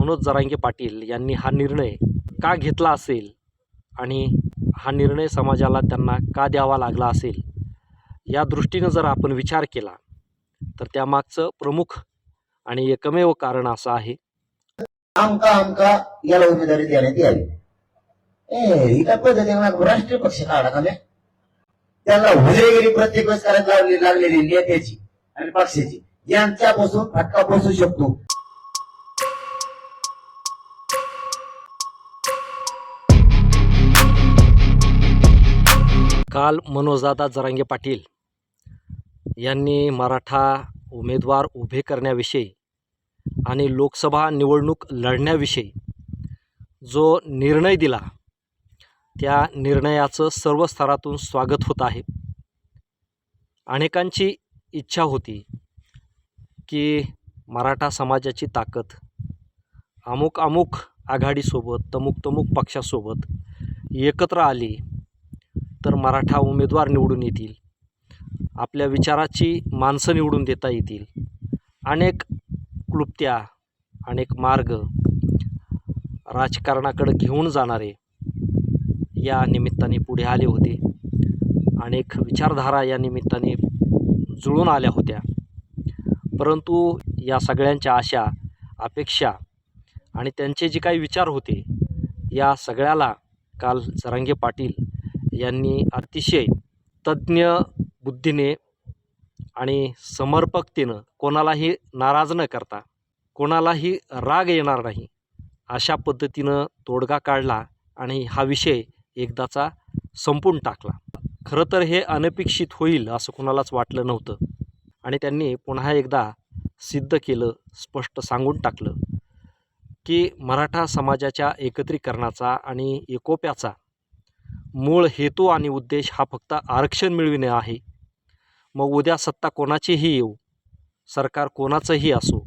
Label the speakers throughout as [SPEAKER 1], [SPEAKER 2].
[SPEAKER 1] मनोज जरांगे पाटील यांनी हा निर्णय का घेतला असेल? आणि हा निर्णय समाजाला त्यांना का द्यावा लागला असेल? या दृष्टीनं जर आपण विचार केला तर त्यामागचं प्रमुख आणि एकमेव कारण असं आहे.
[SPEAKER 2] आमका आमका याला उमेदवारी देण्यात यावी. ए ही काय पद्धतीने राष्ट्रीय पक्ष काढा का बे? त्यांना हुजरेगिरी प्रत्येक वेळेस करायला लागली लागलेली नेत्याची आणि पक्षाची. यांच्यापासून फटका बसू शकतो.
[SPEAKER 1] काल मनोजदादा जरांगे पाटील यांनी मराठा उमेदवार उभे करण्याविषयी आणि लोकसभा निवडणूक लढण्याविषयी जो निर्णय दिला त्या निर्णयाचं सर्व स्तरातून स्वागत होत आहे. अनेकांची इच्छा होती की मराठा समाजाची ताकद अमुक अमुक आघाडीसोबत तमुक तमुक पक्षासोबत एकत्र आली तर मराठा उमेदवार निवडून येतील. आपल्या विचाराची माणसं निवडून देता येतील. अनेक क्लुप्त्या अनेक मार्ग राजकारणाकडे घेऊन जाणारे या निमित्ताने पुढे आले होते. अनेक विचारधारा या निमित्ताने जुळून आल्या होत्या. परंतु या सगळ्यांच्या आशा अपेक्षा आणि त्यांचे जे काही विचार होते या सगळ्याला काल जरांगे पाटील यांनी अतिशय तज्ज्ञ बुद्धीने आणि समर्पकतेनं कोणालाही नाराज न करता कोणालाही राग येणार नाही अशा पद्धतीनं तोडगा काढला आणि हा विषय एकदाचा संपून टाकला. खरं तर हे अनपेक्षित होईल असं कोणालाच वाटलं नव्हतं आणि त्यांनी पुन्हा एकदा सिद्ध केलं स्पष्ट सांगून टाकलं की मराठा समाजाच्या एकत्रीकरणाचा आणि एकोप्याचा मूळ हेतू आणि उद्देश हा फक्त आरक्षण मिळविणे आहे. मग उद्या सत्ता कोणाचीही येऊ? सरकार कोणाचंही असो?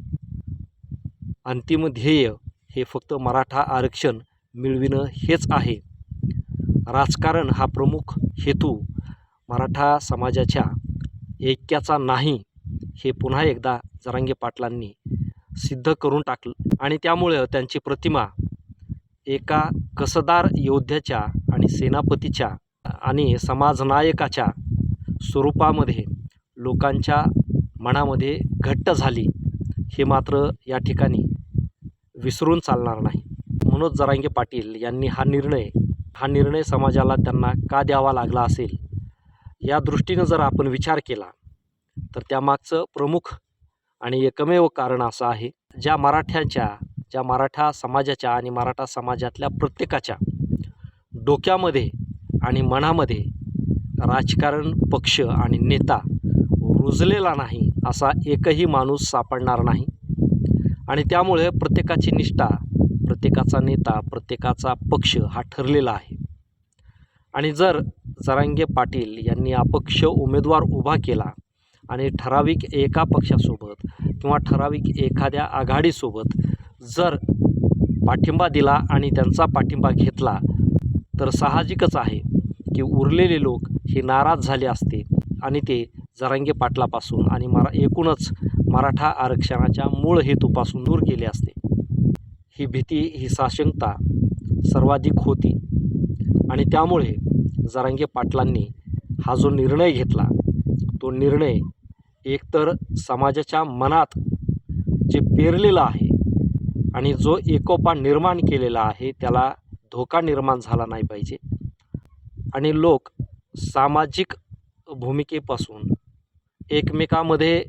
[SPEAKER 1] अंतिम ध्येय हे फक्त मराठा आरक्षण मिळविणं हेच आहे. राजकारण हा प्रमुख हेतू मराठा समाजाच्या ऐक्याचा नाही हे पुन्हा एकदा जरांगे पाटलांनी सिद्ध करून टाकलं. आणि त्यामुळं त्यांची प्रतिमा एका कसदार योद्ध्याच्या आणि सेनापतीच्या आणि समाजनायकाच्या स्वरूपामध्ये लोकांच्या मनामध्ये घट्ट झाली हे मात्र या ठिकाणी विसरून चालणार नाही. मनोज जरांगे पाटील यांनी हा निर्णय हा निर्णय समाजाला त्यांना का द्यावा लागला असेल या दृष्टीनं जर आपण विचार केला तर त्यामागचं प्रमुख आणि एकमेव कारण असं आहे ज्या मराठ्यांच्या ज्या मराठा समाजाच्या आणि मराठा समाजातल्या प्रत्येकाच्या डोक्यामध्ये आणि मनामध्ये राजकारण पक्ष आणि नेता रुजलेला नाही असा एकही माणूस सापडणार नाही. आणि त्यामुळे प्रत्येकाची निष्ठा प्रत्येकाचा नेता प्रत्येकाचा पक्ष हा ठरलेला आहे. आणि जर जरांगे पाटील यांनी अपक्ष उमेदवार उभा केला आणि ठराविक एका पक्षासोबत किंवा ठराविक एखाद्या आघाडीसोबत जर पाठिंबा दिला आणि त्यांचा पाठिंबा घेतला तर साहजिकच आहे की उरलेले लोक हे नाराज झाले असते आणि ते जरांगे पाटलापासून आणि मरा एकूणच मराठा आरक्षणाच्या मूळ हेतूपासून दूर गेले असते. ही भीती ही साशंकता सर्वाधिक होती आणि त्यामुळे जरांगे पाटलांनी हा जो निर्णय घेतला तो निर्णय एकतर समाजाच्या मनात जे पेरलेलं आहे आणि जो एकोपा निर्माण केलेला आहे त्याला धोका निर्माण झाला नाही पाहिजे. आणि लोक सामाजिक भूमिकेपासून एकमेकामध्ये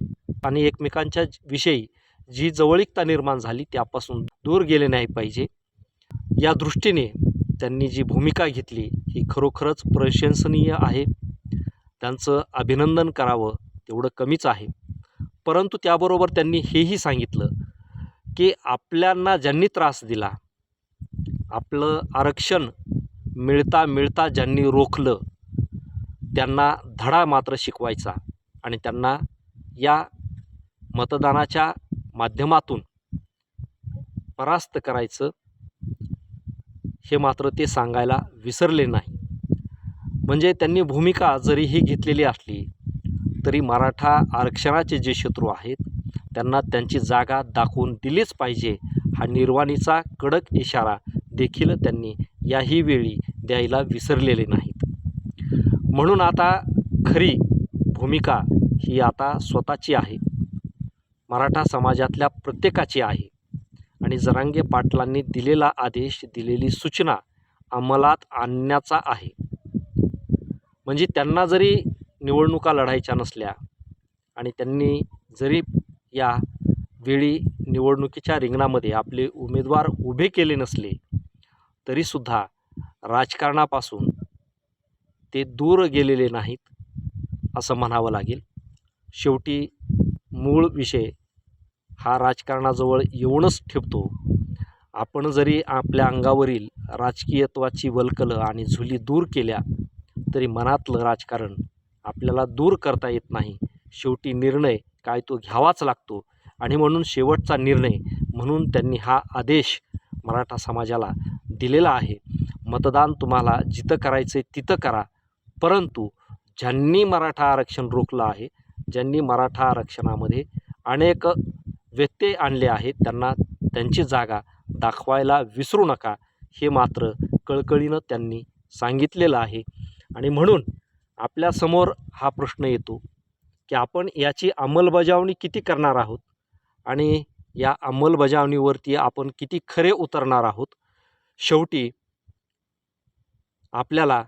[SPEAKER 1] आणि एकमेकांच्या विषयी जी जवळीकता निर्माण झाली त्यापासून दूर गेले नाही पाहिजे. या दृष्टीने त्यांनी जी भूमिका घेतली ही खरोखरच प्रशंसनीय आहे. त्यांचं अभिनंदन करावं तेवढं कमीच आहे. परंतु त्याबरोबर त्यांनी हेही सांगितलं की आपल्यांना ज्यांनी त्रास दिला आपलं आरक्षण मिळता मिळता ज्यांनी रोखलं त्यांना धडा मात्र शिकवायचा आणि त्यांना या मतदानाच्या माध्यमातून परास्त करायचं हे मात्र ते सांगायला विसरले नाही. म्हणजे त्यांनी भूमिका जरी ही घेतलेली असली तरी मराठा आरक्षणाचे जे शत्रू आहेत त्यांना त्यांची जागा दाखवून दिलीच पाहिजे हा निर्वाणीचा कडक इशारा देखील त्यांनी याही वेळी द्यायला विसरलेले नाहीत. म्हणून आता खरी भूमिका ही आता स्वतःची आहे. मराठा समाजातल्या प्रत्येकाची आहे. आणि जरांगे पाटलांनी दिलेला आदेश दिलेली सूचना अंमलात आणण्याचा आहे. म्हणजे त्यांना जरी निवडणुका लढायच्या नसल्या आणि त्यांनी जरी या वेळी निवडणुकीच्या रिंगणामध्ये आपले उमेदवार उभे केले नसले तरीसुद्धा राजकारणापासून ते दूर गेलेले नाहीत असं म्हणावं लागेल. शेवटी मूळ विषय हा राजकारणाजवळ येऊनच ठेवतो आपण जरी आपल्या अंगावरील राजकीयत्वाची वलकलं आणि झुली दूर केल्या तरी मनातलं राजकारण आपल्याला दूर करता येत नाही. शेवटी निर्णय काय तो घ्यावाच लागतो आणि म्हणून शेवटचा निर्णय म्हणून त्यांनी हा आदेश मराठा समाजाला दिलेला आहे. मतदान तुम्हाला जिथं करायचं आहे तिथं करा. परंतु ज्यांनी मराठा आरक्षण रोखलं आहे ज्यांनी मराठा आरक्षणामध्ये अनेक व्यत्यय आणले आहेत त्यांना त्यांची जागा दाखवायला विसरू नका हे मात्र कळकळीनं त्यांनी सांगितलेलं आहे. आणि म्हणून आपल्यासमोर हा प्रश्न येतो की आपण याची अंमलबजावणी किती करणार आहोत? आणि या अंमलबजावणीवरती आपण किती खरे उतरणार आहोत? शेवटी आपल्याला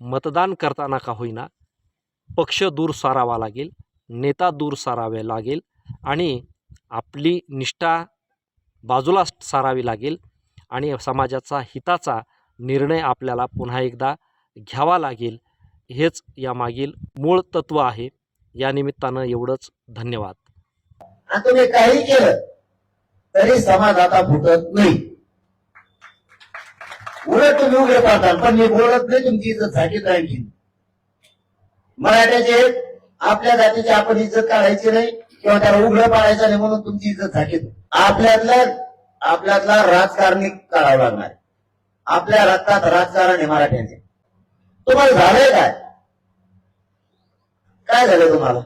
[SPEAKER 1] मतदान करताना का होईना पक्ष दूर सारावा लागेल नेता दूर सारावे लागेल आणि आपली निष्ठा बाजूला सारावी लागेल आणि समाजाचा हिताचा निर्णय आपल्याला पुन्हा एकदा घ्यावा लागेल हेच यामागील मूळ तत्त्व आहे. या निमित्तानं एवढंच. धन्यवाद.
[SPEAKER 2] तुम्ही काही केलं तरी समाज आता फुटत नाही. उलट तुम्ही उघडे पाहताल पण मी बोलत नाही तुमची इज्जत झाली राहिली मराठ्याचे आपल्या जातीची आपण इज्जत काढायची नाही किंवा त्याला उघडं पाडायचं नाही म्हणून तुमची इज्जत झाली. आपल्यातल्या आपल्यातला राजकारणी काढावं लागणार. आपल्या रक्तात राजकारण आहे मराठ्यांचे. तुम्हाला झालंय काय? काय झालं तुम्हाला?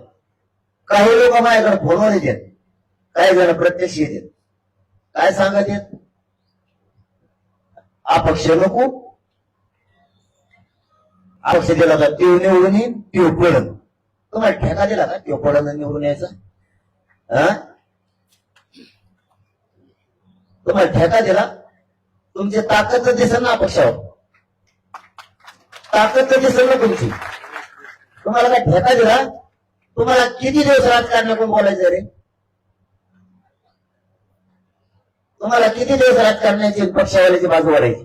[SPEAKER 2] काही लोक माझ्याकडे फोनवर येतात. काही जण प्रत्यक्ष येतात. काय सांगत येत अपक्ष नको. अपक्ष दिला तर तीव निवडून येईन तीव पडन. तुम्हाला ठेका दिला का? तीव पडन निवडून यायचा? हा? तुम्हाला ठेका दिला? तुमची ताकद तर दिसेल ना अपक्षावर. ताकद दिसेल ना तुमची. तुम्हाला काय ठेका दिला? तुम्हाला किती दिवस राजकारण बोलायचं रे? तुम्हाला किती दिवस राजकारणाची पक्षावाल्याची बाजू वाढायची?